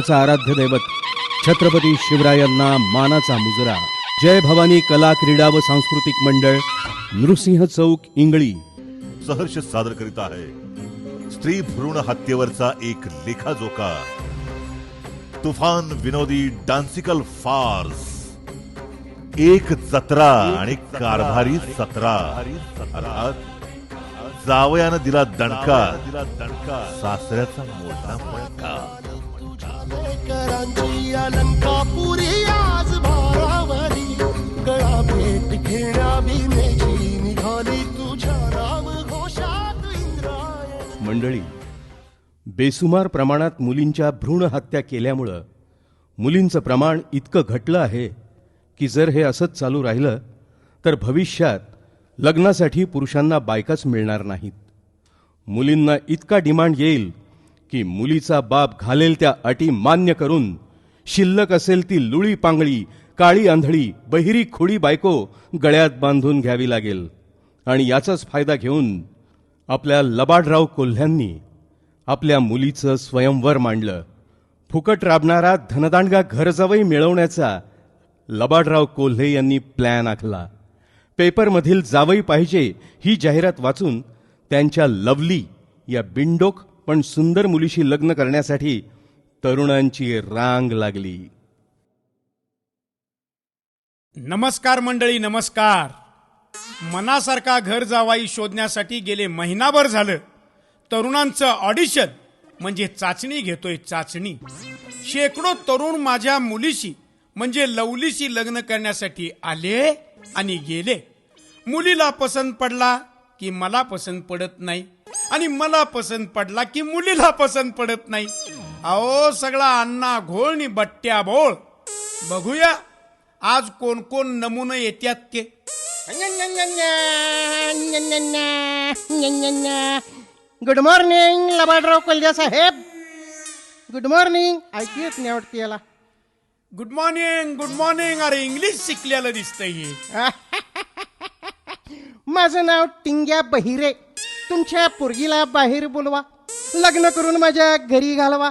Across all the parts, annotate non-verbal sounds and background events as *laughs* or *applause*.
चा आराध्य दैवत छत्रपती शिवरायांना मानाचा मुजरा. जय भवानी कला क्रीडा व सांस्कृतिक मंडळ नृसिंह चौक इंगळी. सहर्ष सादर करीत आहे. स्त्री भ्रूण हत्येवरचा एक लेखाजोखा. तुफान विनोदी डान्सिकल फार्स. एक जत्रा आणि कारभारी सतरा. जावयानं दिला दणका. दिला दणका सासऱ्याचा मोठा फटका करांची अलंकापुरी आज भारावरी गळा भेट घेण्या भीमेची निघाली तुझ्या राम घोषात इंद्रायण. मंडळी बेसुमार प्रमाणात मुलींच्या भ्रूण हत्या केल्यामुळं मुलींचं प्रमाण इतकं घटलं आहे की जर हे असंच चालू राहिलं तर भविष्यात लग्नासाठी पुरुषांना बायकाच मिळणार नाहीत. मुलींना इतका डिमांड येईल की मुलीचा बाप घालेल त्या अटी मान्य करून शिल्लक असेल ती लुळी पांगळी काळी आंधळी बहिरी खोडी बायको गळ्यात बांधून घ्यावी लागेल. आणि याचाच फायदा घेऊन आपल्या लबाडराव कोल्ह्यांनी आपल्या मुलीचं स्वयंवर मांडलं. फुकट राबणारा धनदांडगा घरजवई मिळवण्याचा लबाडराव कोल्हे यांनी प्लॅन आखला. पेपरमधील जावई पाहिजे ही जाहिरात वाचून त्यांच्या लवली या बिंडोक पण सुंदर मुलीशी लग्न करण्यासाठी तरुणांची रांग लागली. नमस्कार मंडळी नमस्कार. मनासारखा घर जावाई शोधण्यासाठी गेले महिनाभर झालं. तरुणांचं ऑडिशन म्हणजे चाचणी घेतोय चाचणी. शेकडो तरुण माझ्या मुलीशी म्हणजे लवलीशी लग्न करण्यासाठी आले आणि गेले. मुलीला पसंत पडला की मला पसंत पडत नाही. आणि मला पसंत पडला की मुलीला पसंत पडत नाही. अहो सगळा अण्णा घोळणी बट्ट्या बोळ. बघूया आज कोण कोण नमुने येत्यात ते. गुड मॉर्निंग लबाडराव कोल्हे साहेब गुड मॉर्निंग ऐकू येत नाही वाटते याला. गुड मॉर्निंग गुड मॉर्निंग अरे इंग्लिश शिकलेलं दिसतंय हे. *laughs* माझं नाव टिंग्या बहिरे. तुमच्या पोरगीला बाहेर बोलवा लग्न करून माझ्या घरी घालवा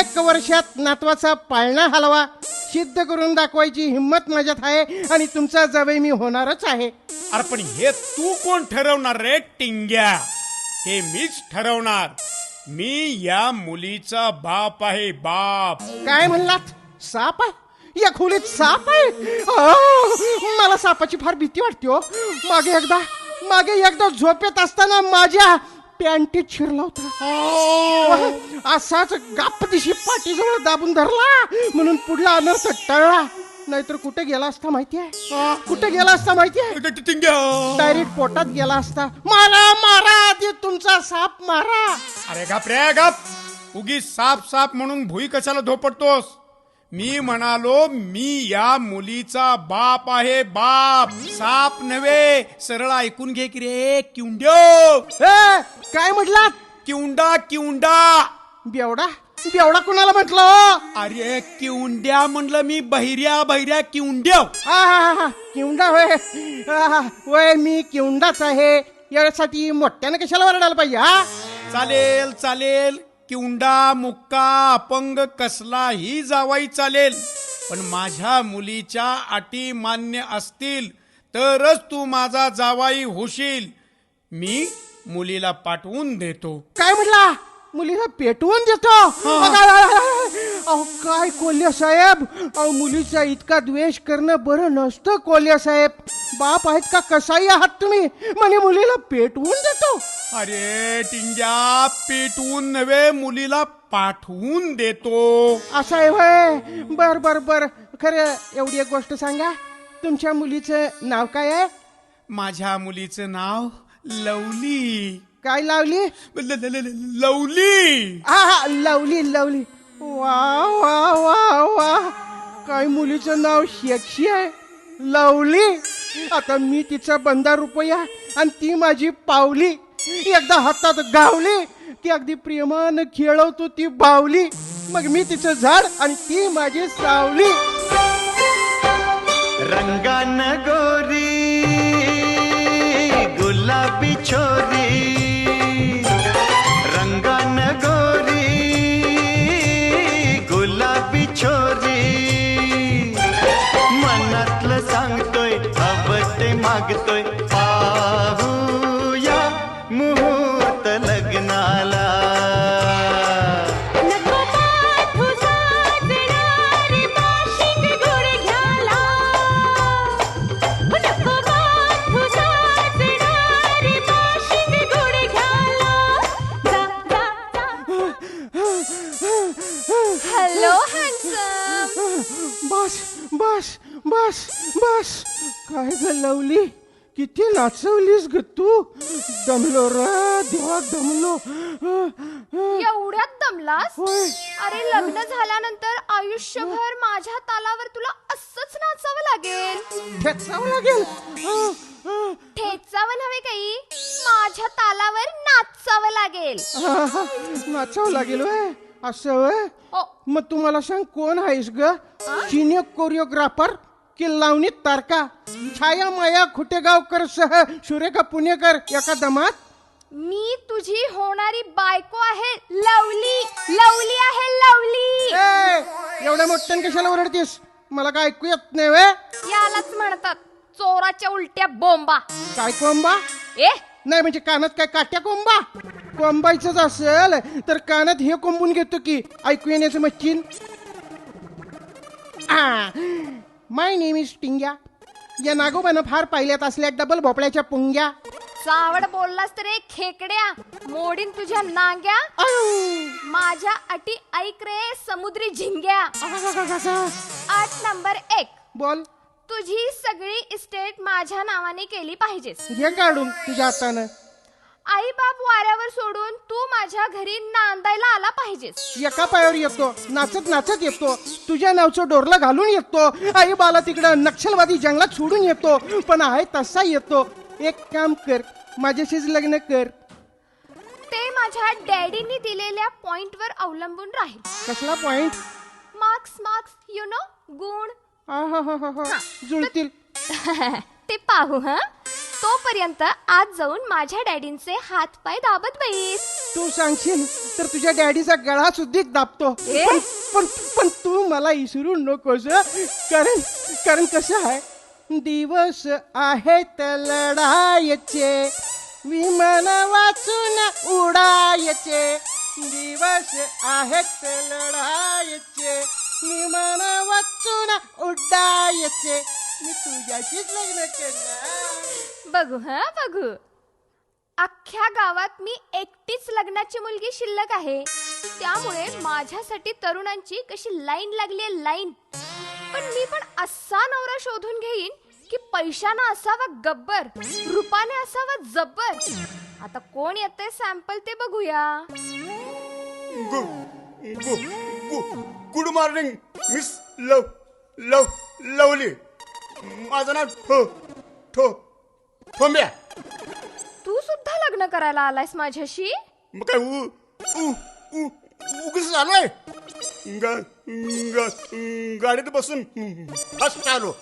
एक वर्षात नातवाचा पाळणा हलवा सिद्ध करून दाखवायची हिंमत माझ्यात आहे आणि तुमचा जवळ मी होणारच आहे. अरे पण हे तू कोण ठरवणार रे टिंग्या? हे मीच ठरवणार. मी या मुलीचा बाप आहे बाप. काय म्हणलात? साप आहे? या खोलीत साप आहे? आह, मला सापाची फार भीती वाटते हो. मागे एकदा मागे एकदा झोपेत असताना माझ्या पॅन्टीत शिरला होता. असाच गाप दिशी पाठीजवळ दाबून धरला. म्हणून पुढला अनर्थ टळला. नाहीतर कुठे गेला असता माहिती आहे कुठे गेला असता माहिती आहे टिंग्या डायरेक्ट पोटात गेला असता. मारा मारा आधी तुमचा साप मारा. अरे गप रे गप. उगी साप साप म्हणून भुई कशाला धोपडतोस मी म्हणालो मी या मुलीचा बाप आहे बाप. साप नव्हे. सरळ ऐकून घे की रे किंड्यो ए, काय म्हटलात? Kinda kinda बेवडा? बेवडा कुणाला म्हटलं? अरे किंड्या म्हणलं मी बहिऱ्या बहिऱ्या हा हा हा किवंडा होय. होय मी किवंडाच आहे. यासाठी मोठ्यानं कशाला वरडायला पाहिजे हा? चालेल चालेल. किंडा मुक्का अपंग कसलाही जावाई चालेल. पण माझ्या मुलीच्या अटी मान्य असतील तरच तू माझा जावाई होशील. मी मुलीला पाठवून देतो. काय म्हटला? मुलीला पेटवून देतो? अहो काय कोल्हे साहेब? अहो मुलीचा इतका द्वेष करणं बरं नसतं कोल्हे साहेब. बाप आहेत का कसाही आहात तुम्ही? म्हणे मुलीला पेटवून देतो. अरे टिंग्या पेटवून नव्हे मुलीला पाठवून देतो. असं आहे होय? बर बर बर. खरं एवढी एक गोष्ट सांगा. तुमच्या मुलीचं नाव काय आहे? माझ्या मुलीचं नाव लवली. काय लावली? ल- ल- ल- ल- लवली. हा हा लवली लवली. वा वा वा वा. काय मुलीचं नाव शेक्षी आहे? लवली. आता मी तिचा बंदा रुपया आणि ती माझी पावली. एकदा हातात गावली की अगदी प्रेमान खेळवतो ती बावली. मग मी तिचं झाड आणि ती माझी सावली. रंगान गोरी गुलाबी छोरी. रंगान गोरी गुलाबी छोरी. मनातलं सांगतोय आवडते मागतोय. लवली. किती नाचवलीस ग तू. दमलो र देवा दमलो. एवढ्यात दमलास? होय. अरे लग्न झाल्यानंतर आयुष्यभर माझ्या तालावर तुला असंच नाचावं लागेल. ठेचावं लागेल? हं, हं. ठेचावं नव्हे काही माझ्या तालावर नाचावं लागेल. नाचावं लागेल वय असं वय ओ मग तुम्हाला सांग कोण आहेस ग? सिनियर कोरिओग्राफर की लावणी तारका. छाया माया खुटेगावकर सह सुरेखा पुणेकर एका दमात? मी तुझी होणारी बायको आहे लवली. लवली आहे लवली. ए, एवढ्या मोठ्याने कशाला ओरडतीस? मला काय ऐकू येत नाही वे. यालाच म्हणतात चोराच्या उलट्या बोंबा. काय कोंबा? ए? नाही म्हणजे कानात काय काट्या कोंबा? कोंबायचंच असेल तर कानात हे कोंबून घेतो की ऐकू येण्याचं मच्छीन? माय नेम इज टिंग्या या नागोबानं फार पाहिल्यात असल्या डबल भोपळ्याच्या पुंग्या. चावड बोललास तर एक खेकड्या. मोडीन तुझ्या नांग्या. माझ्या अटी ऐक रे समुद्री झिंग्या. आठ नंबर एक. बोल. तुझी सगळी इस्टेट माझ्या नावाने केली पाहिजेस. घे काढून तुझ्या हातानं. आई बाप वाऱ्यावर सोडून तू माझ्या घरी नांदायला आला पाहिजेस. एका पायावर येतो नाचत नाचत येतो तुझ्या नावचं डोरला घालून येतो आई बाला तिकडं नक्षलवादी जंगलात सोडून येतो पण आहे तसा येतो. एक काम कर माझ्याशीच लग्न कर. ते माझ्या डॅडीनी दिलेल्या पॉइंट वर अवलंबून राहील. कसला point? Marks marks you know गुण. जुळतील. *laughs* ते पाहू हा. तोपर्यंत आज जाऊन माझ्या डॅडींचे हात पाय दाबत बैस तू सांगशील तर तुझ्या डॅडीचा गळा सुद्धिक दाबतो. ए? पण पण पण तू मला इसरू नकोस हं. कारण कारण कसं आहे? दिवस आहेत लढायचे विमान वाचून उडायचे. दिवस आहेत लढायचे विमान वाचून उडायचे. मी तुझ्याशीच लग्न करणार बघू हा? बघू. अख्ख्या गावात मी एकटीच लग्नाची मुलगी शिल्लक आहे. त्यामुळे माझ्यासाठी तरुणांची कशी लाईन लागली आहे लाईन. पण मी पण असा नवरा शोधून घेईन की पैशानं असावा गब्बर रूपाने असावा जब्बर. आता कोण येतंय सॅम्पल ते बघूया. Good morning miss love love lovely. माझं नाव ठो ठो ठोंब्या तू सुद्धा लग्न करायला आलायस माझ्याशी? मग काय उ उ उ उगीच आलोय? ग ग गाडीत बसून फर्स्ट आलो.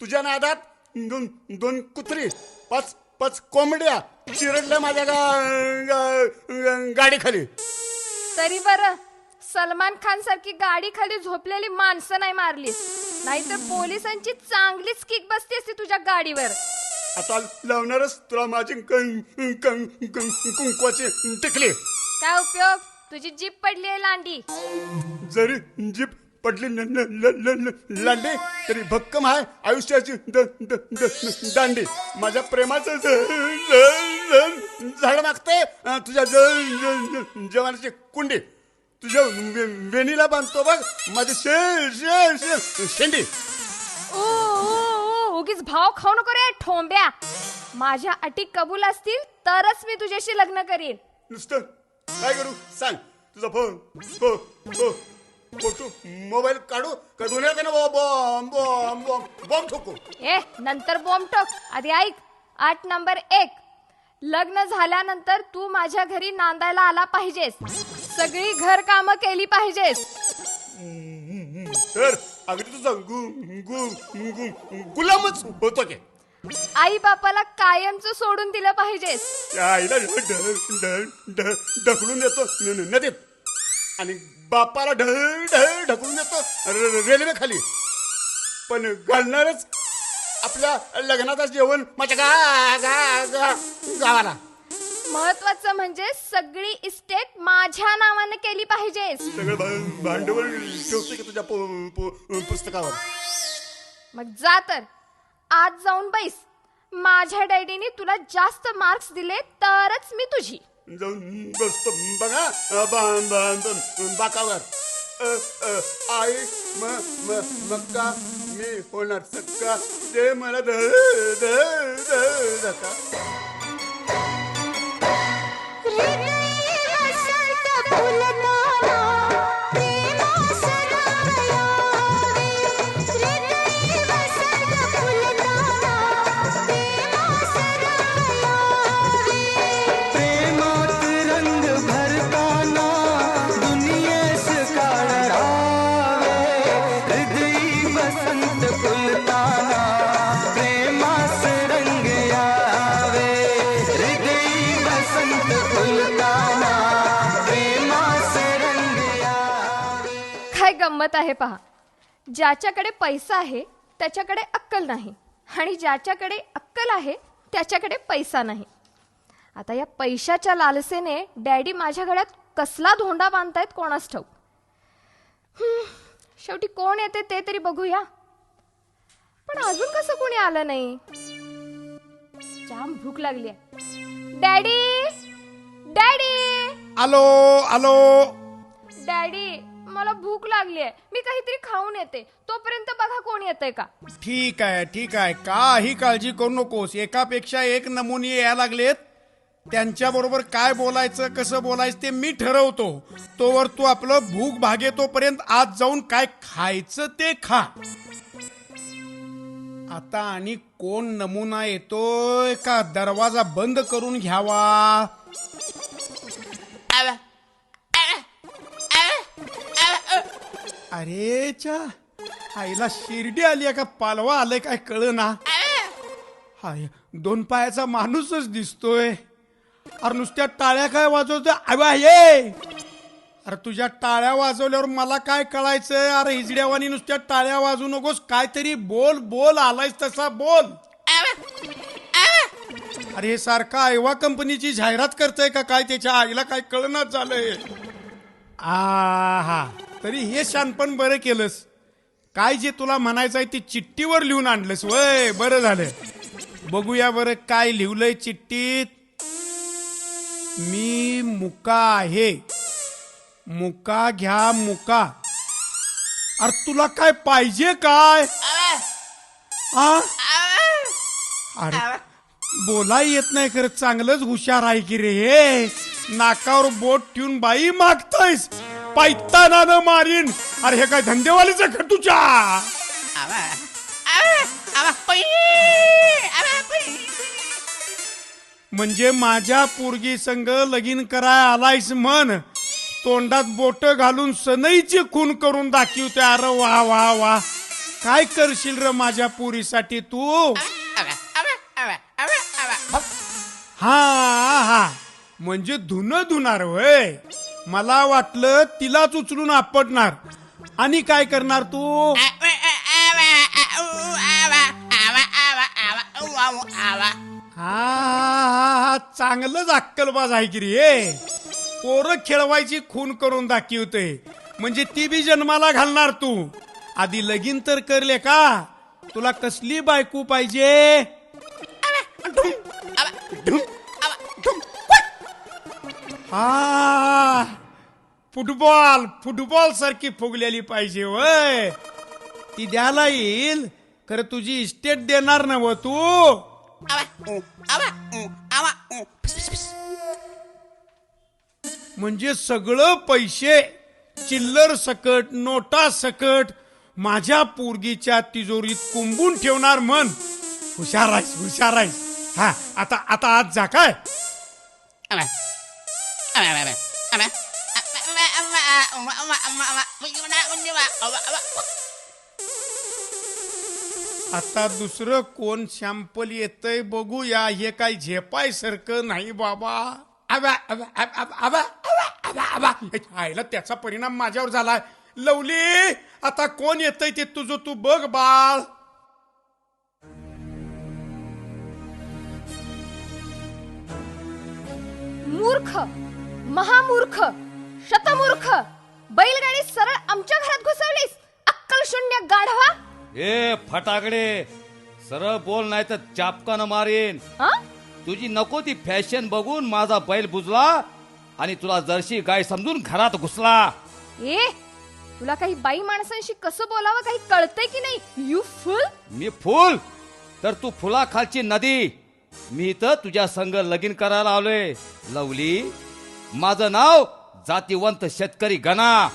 तुझ्या नादात दोन दोन कुत्री पाच पाच कोंबड्या चिरडल्या माझ्या गा, गा, गाडीखाली. तरी बर सलमान खान सारखी गाडी खाली झोपलेली माणसं नाही मारलीस. नाहीतर पोलिसांची चांगलीच किक बसती असती तुझ्या गाडीवर. आता लावणारच तुला माझी कुंकवाची टिकली. काय उपयोग? तुझी जीप पडली आहे लांडी. जरी जीप पडली न- न- ल- ल- ल- लांडी तरी भक्कम आहे आयुष्याची दांडी. माझ्या प्रेमाचं झाड मागते तुझ्या जवानाची कुंडी. तुझ्या वेणीला बांधतो बघ माझी शे शे शे शेंडी. उगीच भाव खाऊ नको रे ठोंब्या. माझ्या अटी कबूल असतील तरच मी तुझ्याशी लग्न करीन. नुसतं काय करू? सांग. तुझा फोन. फो फो फोटो मोबाईल काढू का दुनियात बॉम्ब बॉम्ब बॉम्ब. बॉम्ब ठोकू. ए नंतर बॉम्ब टोक आधी ऐक. आठ नंबर एक. लग्न झाल्यानंतर तू माझ्या घरी नांदायला आला पाहिजेस. सगळी घर कामं केली पाहिजेस. तर? अगदी तुझा गु गु गु गुलामच होतो की. आई बापाला कायमचं सोडून दिलं पाहिजेस. त्या आईला ढ- ढ- ढ- ढ- ढकलून देतो. न- न- नदीत. आणि बापाला ढ ढ ढकलून देतो. र- रेल्वे खाली. पण घालणारच आपल्या लग्नाचं जेवण माझ्या गा गा गा गावाला. महत्वाचं म्हणजे सगळी इस्टेट माझ्या नावानं केली पाहिजेस सगळं भा- भांडवल ठेवते की तुझ्या पु- पु- पुस्तकावर मग जा तर आज जाऊन बैस माझ्या डॅडीने तुला जास्त मार्क्स दिले तरच मी तुझी जाऊन बसतो बघा अ, बा- बा- बा- बाकावर अ, अ, आई म म मक्का मी होणार सक्का ते मला ध ध ध धक्का गंमत आहे पहा. ज्याच्याकडे पैसा आहे त्याच्याकडे अक्कल नाही. आणि ज्याच्याकडे अक्कल आहे त्याच्याकडे पैसा नाही. आता या पैशाच्या लालसेने डॅडी माझ्या गळ्यात कसला धोंडा बांधतायत कोणास ठाऊक? शेवटी कोण येते ते तरी बघूया. पण अजून कसं कोणी आलं नाही? जाम भूक लागली डॅडी! डॅडी! आलो आलो. डॅडी! मला भूक लागली आहे. मी काहीतरी खाऊन येते. तोपर्यंत बघा कोण येतंय का. ठीक आहे ठीक आहे. काही काळजी करू नकोस. एकापेक्षा एक नमुने यायला लागलेत. त्यांच्या बरोबर काय बोलायचं कसं बोलायचं ते मी ठरवतो. तोवर तू आपलं भूक भागेतोपर्यंत आज जाऊन काय खायचं ते खा. आता आणि कोण नमुना येतोय का दरवाजा बंद करून घ्यावा? अरे च्या आईला शिर्डी आली आहे का? पालवा आलंय काय कळ ना हाय दोन पायाचा माणूसच दिसतोय. अरे नुसत्या टाळ्या काय वाजवतोय? अवा ये अरे तुझ्या टाळ्या वाजवल्यावर मला काय कळायचंय? अरे हिजड्यावानी नुसत्या टाळ्या वाजवू नकोस. काहीतरी बोल बोल आलायस तसा बोल. अरे हे सारखा आयवा कंपनीची जाहिरात करतय का? काय त्याच्या आईला काय कळणार झालंय. आहा. तरी हे शानपण बरं केलंस. काय जे तुला म्हणायचं आहे ते चिठ्ठीवर लिहून आणलंस. वय बरं झालं. बघूया बरं काय लिहिलंय चिठ्ठीत. मी मुका आहे. मुका घ्या मुका. अरे तुला काय पाहिजे काय? आ? अरे बोला येत नाही खरं. चांगलंच हुशार आहे की रे हे. नाकावर बोट ठेवून बाई मागतायस. पायताना मारीन. अरे हे काय धंदेवालीच का तुझ्या? म्हणजे माझ्या पोरगी संग लगीन कराय आलायस म्हण. तोंडात बोट घालून सनईची खून करून दाखवते. अरे वा वा वा. काय करशील र माझ्या पुरीसाठी तू? हा हा. म्हणजे धुणं धुणार वय मला वाटलं तिलाच उचलून आपटणार. आणि काय करणार तू? हा हा, चांगलंच अक्कलबाज आहे की रे पोरं खेळवायची खून करून दाखवते म्हणजे ती बी जन्माला घालणार तू. आधी लगीन तर करले का? तुला कसली बायको पाहिजे? हा फुटबॉल फुटबॉल सारखी फुगलेली पाहिजे वय. ती द्यायला येईल खरं तुझी इस्टेट देणार ना व तू. म्हणजे सगळं पैसे चिल्लर सकट नोटा सकट माझ्या पोरगीच्या तिजोरीत कुंबून ठेवणार मन हुशार आहेस हुशार आहेस. हा आता आता आज जा काय? आता दुसरं कोण शॅम्पल येतय बघूया हे काय झेपाय सारखं नाही बाबा. आबा आयला त्याचा परिणाम माझ्यावर झालाय. लवली आता कोण येतय ते तुझं तू बघ बाळ. मूर्ख. महामूर्ख शतमूर्ख बैलगाडी सरळ आमच्या घरात घुसवलीस अक्कल शून्य गाढवा. ए फटाकडे सरळ बोल नाही तर चापकानं मारेन. हा? तुझी नको ती फॅशन बघून माझा बैल बुजला आणि तुला जर्शी गाय समजून घरात घुसला. ए तुला काही बाई माणसांशी कसं बोलावं काही कळतंय की नाही? यू फुल मी फुल तर तू फुलाखालची नदी. मी तर तुझ्या संग लगीन करायला आलोय. लवली? माझं नाव जातीवंत शेतकरी गणा.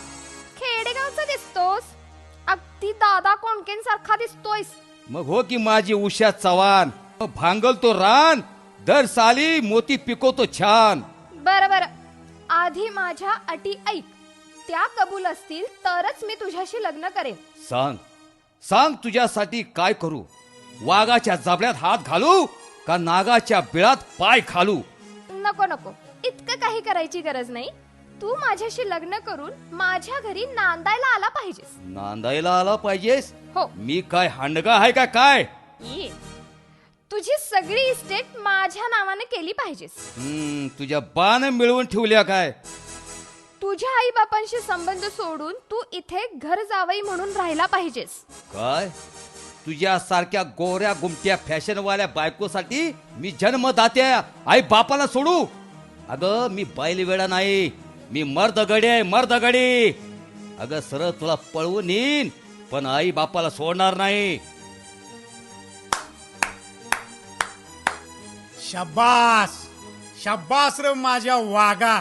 खेडेगावचा दिसतोस. अगदी दादा कोणकेन सारखा दिसतोयस. मग हो की माझी उषा चव्हाण. मग भांगल तो रान दर साली मोती पिकवतो छान. बरं बरं. आधी माझ्या अटी ऐक. त्या कबूल असतील तरच मी तुझ्याशी लग्न करेन. सांग. सांग तुझ्यासाठी काय करू? वाघाच्या जबड्यात हात घालू का नागाच्या बिळात पाय खालू? नको नको. इतकं काही करायची गरज नाही. तू माझ्याशी लग्न करून माझ्या घरी नांदायला आला पाहिजेस. नांदायला आला पाहिजेस? हो. मी काय हांडगा आहे का काय? ये. तुझी सगळी इस्टेट माझ्या नावाने केली पाहिजेस. हम्म, तुझ्या बाण मिळवून ठेवल्या काय? तुझ्या आई बापांशी संबंध सोडून तू इथे घर जावई म्हणून राहिला पाहिजेस. काय? तुझ्या सारख्या गोऱ्या गुमट्या फॅशनवाल्या बायकोसाठी मी जन्मदात्या आई बापाला सोडू? अगं मी बैल वेळा नाही. मी मर्द गडी आहे मर्द गडी अगं सरळ तुला पळवून येईन पण आई बापाला सोडणार नाही. शब्बास शब्बास र माझ्या वागा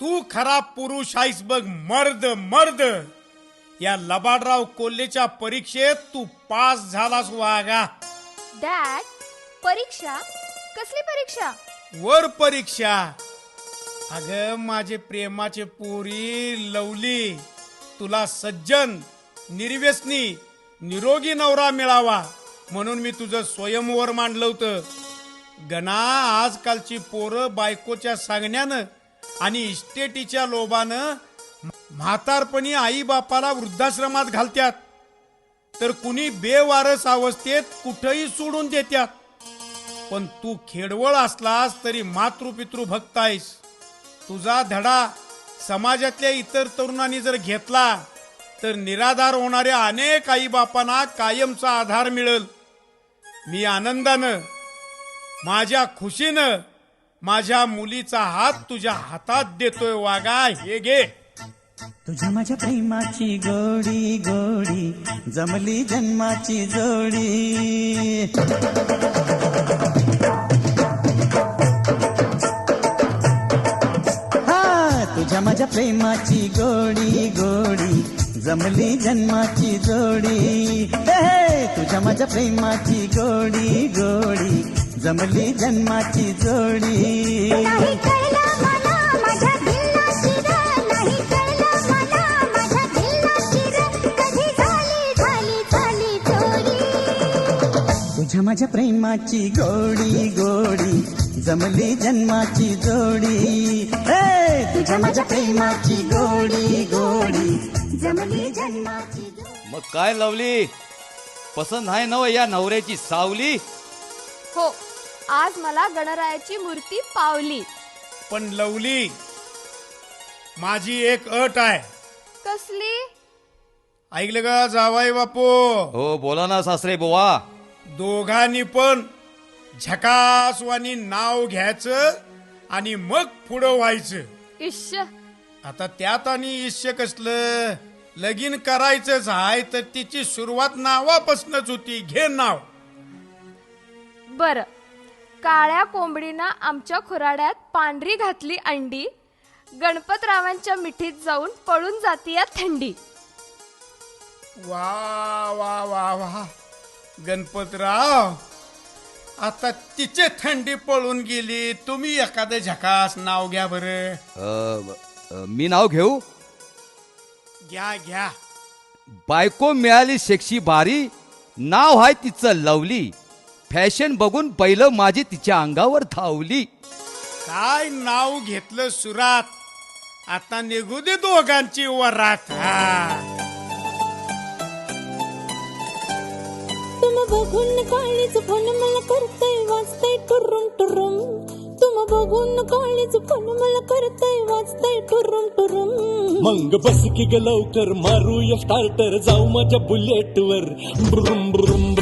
तू खरा पुरुष आहेस बघ मर्द मर्द! या लबाडराव कोल्हेच्या परीक्षेत तू पास झालास वागा डॅड परीक्षा? कसली परीक्षा? वर परीक्षा. अग माझे प्रेमाचे पोरी लवली. तुला सज्जन निर्व्यसनी निरोगी नवरा मिळावा. म्हणून मी तुझं स्वयंवर मांडलं होतं. गणा आजकालची पोरं बायकोच्या सांगण्यानं आणि इस्टेटीच्या लोभानं म्हातारपणी आई बापाला वृद्धाश्रमात घालत्यात. तर कुणी बेवारस अवस्थेत कुठंही सोडून देत्यात. पण तू खेडवळ असलास तरी मातृपितृ भक्त आहेस तुझा धडा समाजातल्या इतर तरुणांनी जर घेतला तर निराधार होणाऱ्या अनेक आई बापांना कायमचा आधार मिळेल. मी आनंदानं माझ्या खुशीनं माझ्या मुलीचा हात तुझ्या हातात देतोय वागा हे घे. तुझ्या माझ्या प्रेमाची गोडी गोडी जमली जन्माची जोडी. हा तुझ्या माझ्या प्रेमाची गोडी गोडी जमली जन्माची जोडी. तुझ्या माझ्या प्रेमाची गोडी गोडी जमली जन्माची जोडी. माझ्या प्रेमाची गोडी गोडी जमली जन्माची जोडी. हे, तुझ्या माझ्या प्रेमाची गोडी गोडी जमली जन्माची जोडी. मग काय लवली? पसंत आहे नव या नवऱ्याची सावली? हो आज मला गणरायाची मूर्ती पावली. पण लवली माझी एक अट आहे. कसली? ऐकलं का? जावाई बापू? हो बोला ना सासरे बुवा. दोघांनी पण झकासवानी नाव घ्यायचं आणि मग पुढं व्हायचं. इश्श आता त्यात आणि इश्य कसलं? लगीन करायचंच आहे तर तिची सुरुवात नावापासूनच होती. घे नाव. बर. काळ्या कोंबडीनं आमच्या खुराड्यात पांढरी घातली अंडी. गणपतरावांच्या मिठीत जाऊन पळून जाती या थंडी. वा वा वा वा. गणपतराव आता तिचे थंडी पळून गेली. तुम्ही एखादं झकास नाव घ्या बरं. अ, अ, मी नाव घेऊ? घ्या घ्या. बायको मिळाली सेक्सी बारी नाव आहे तिचं लवली. फॅशन बघून पहिलं माझी तिच्या अंगावर धावली. काय नाव घेतलं सुरात? आता निघू दे दोघांची वरात. हा. तुम बघून काळीच पण मला करतय वाचतय टुरुम टुरुम तुम बघून काळीच कॉलेज मला करतय वाचतय टुरुम टुरुम मग बस की ग लवकर मारूया स्टार्टर जाऊ माझ्या बुलेटवर ब्रुम ब्रुम ब्रुम